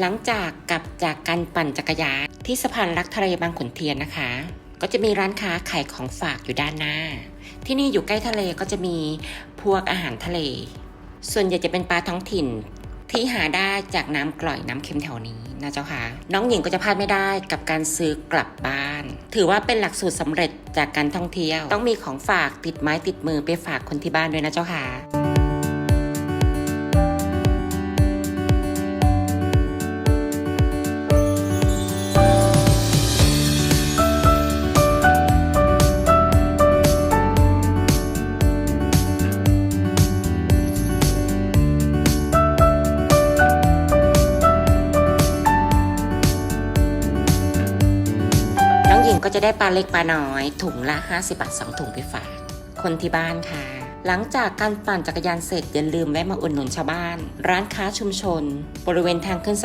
หลังจากกลับจากการปั่นจักรยานที่สะพานรักทะเลบางขุนเทียนนะคะ ก็จะมีร้านค้าขายของฝากอยู่ด้านหน้า ที่นี่อยู่ใกล้ทะเลก็จะมีพวกอาหารทะเล ส่วนใหญ่จะเป็นปลาท้องถิ่นที่หาได้จากน้ำกร่อยน้ำเค็มแถวนี้นะเจ้าค่ะ น้องหญิงก็จะพลาดไม่ได้กับการซื้อกลับบ้าน ถือว่าเป็นหลักสูตรสำเร็จจากการท่องเที่ยว ต้องมีของฝากติดไม้ติดมือไปฝากคนที่บ้านด้วยนะเจ้าค่ะ หญิงก็จะได้ปลาเล็กปลาน้อย ถุงละ 50 บาท 2 ถุงไปฝากคนที่บ้านค่ะ หลังจากการปั่นจักรยานเสร็จอย่าลืมแวะมาอุดหนุนชาวบ้าน ร้านค้าชุมชน บริเวณทางขึ้น